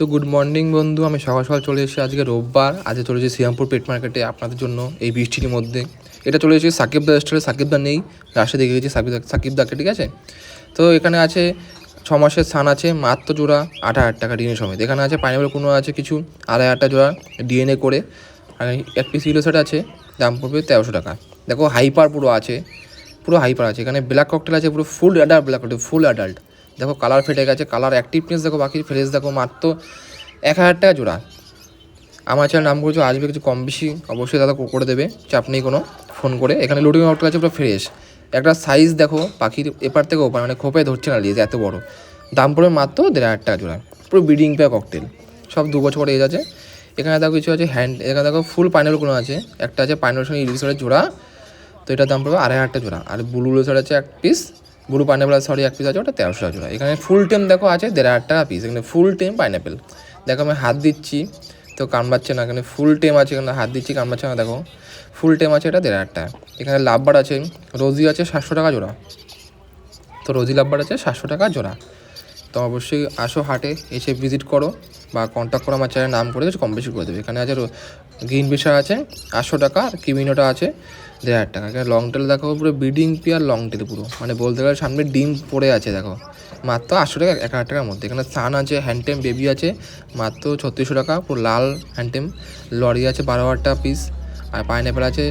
তো good morning বন্ধু, আমি সকাল সকাল চলে এসেছি আজকে রোববার। আজকে চলে এসেছি শ্রীরামপুর পেট মার্কেটে আপনাদের জন্য এই বৃষ্টির মধ্যে। এটা চলে এসেছি সাকিব দা রেস্টুরেন্টে সাকিবদা নেই, রাশে দেখে গেছি সাকিব সাকিবদাকে ঠিক আছে? তো এখানে আছে ছ মাসের সান আছে, মাত্র জোড়া আট হাজার টাকা ডিএনএ সমেত। এখানে আছে পাইনাপেল কোনো আছে কিছু আড়াই হাজারটা জোড়া ডিএনএ করে। আর এক পিস ইলো সেট আছে, দাম পড়বে তেরোশো টাকা। দেখো হাইপার পুরো আছে, পুরো হাইপার আছে। এখানে ব্ল্যাক ককটেল আছে, পুরো full adult black cocktail full adult দেখো কালার ফেটে গেছে কালার অ্যাক্টিভনেস দেখো বাকি ফ্রেশ দেখো মাত্র এক হাজার টাকা জোড়া। আমার চ্যানেল নাম করেছ আসবে কিছু কম বেশি, অবশ্যই দাদা করে দেবে, চাপ নেই কোনো ফোন করে। এখানে লুডিং ককটেল আছে পুরো ফ্রেশ একটা সাইজ দেখো, পাখির এপার থেকে ওপার মানে খোপে ধরছে না লিজ এত বড়। দাম পড়বে মাত্র দেড় হাজার টাকা জোড়া। পুরো ব্রিডিং পেয়ার ককটেল সব দু বছর এজ আছে। এখানে দেখো কিছু আছে হ্যান্ড এখানে দেখো ফুল পাইনাল কোনো আছে। একটা আছে পাইনাল সঙ্গে ইলিশের জোড়া। তো এটার দাম পড়বে আড়াই হাজার টাকা জোড়া। আর ব্লু লেসার আছে এক পিস ব্লু পাইনাপেল সরি এক পিস আছে, ওটা তেরোশো টাকা জোড়া এখানে ফুল টেম দেখো আছে, দেড় হাজার টাকা পিস এখানে ফুল টেম পাইনাপেল দেখো আমি হাত দিচ্ছি, তো কামড়াচ্ছে না, এখানে ফুল টেম আছে, এখানে হাত দিচ্ছি, কামড়াচ্ছে না, দেখো। ফুল টেম আছে, এটা দেড় হাজার টাকা। এখানে লাভবার আছে, রোজি আছে সাতশো টাকা জোড়া। তো রোজি লাভবার আছে সাতশো টাকা জোড়া। তো অবশ্যই আসো হাটে, এসে ভিজিট করো। বা কন্ট্যাক্ট করো আমার চ্যানেল নাম করে কম বেশি করে দেবে। এখানে আছে গ্রিন বিশার আছে, আটশো টাকা আর কিমিনোটা আছে, দেড় হাজার টাকা। এখানে লং টেল দেখো পুরো ব্রিডিং পেয়ার লং টেল পুরো। মানে বলতে গেলে সামনে ডিম পড়ে আছে, দেখো। মাত্র আটশো টাকা, এক হাজার টাকার মধ্যে। এখানে সান আছে হ্যান্ডটেম বেবি আছে, মাত্র ছত্রিশশো টাকা, পুরো লাল হ্যান্ডটেম লরি আছে, বারো হাজার টাকা পিস আর পাইনঅ্যাপেল আছে,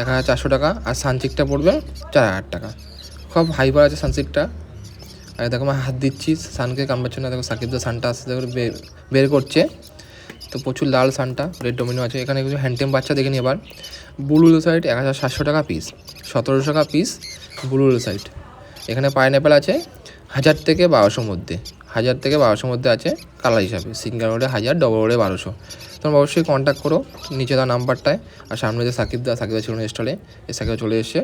এক হাজার চারশো টাকা। আর সানচিকটা পড়বে চার হাজার টাকা। সব হাইপার আছে সানসিকটা আর দেখো, আমি হাত দিচ্ছি সানকে কামড়াচ্ছে না দেখো সাকিব সানটা আসতে দেখো বের করছে। তো প্রচুর লাল সানটা, রেড ডোমিনো আছে। এখানে কিছু হ্যান্ডটেম বাচ্চা দেখে নি এবার। ব্লু সাইড, এক হাজার সাতশো টাকা পিস সতেরোশো টাকা পিস ব্লু সাইড। এখানে পাইনঅ্যাপেল আছে, হাজার থেকে বারোশোর মধ্যে, হাজার থেকে বারোশোর মধ্যে আছে কালার হিসাবে। সিঙ্গেল রোডে হাজার ডবল রোডে বারোশো। তোমরা অবশ্যই কন্ট্যাক্ট করো, নিচে দেওয়া নাম্বারটায় আর সামনে যে সাকিব দা, সাকিব ছিল স্টলে এ সাকিব চলে এসে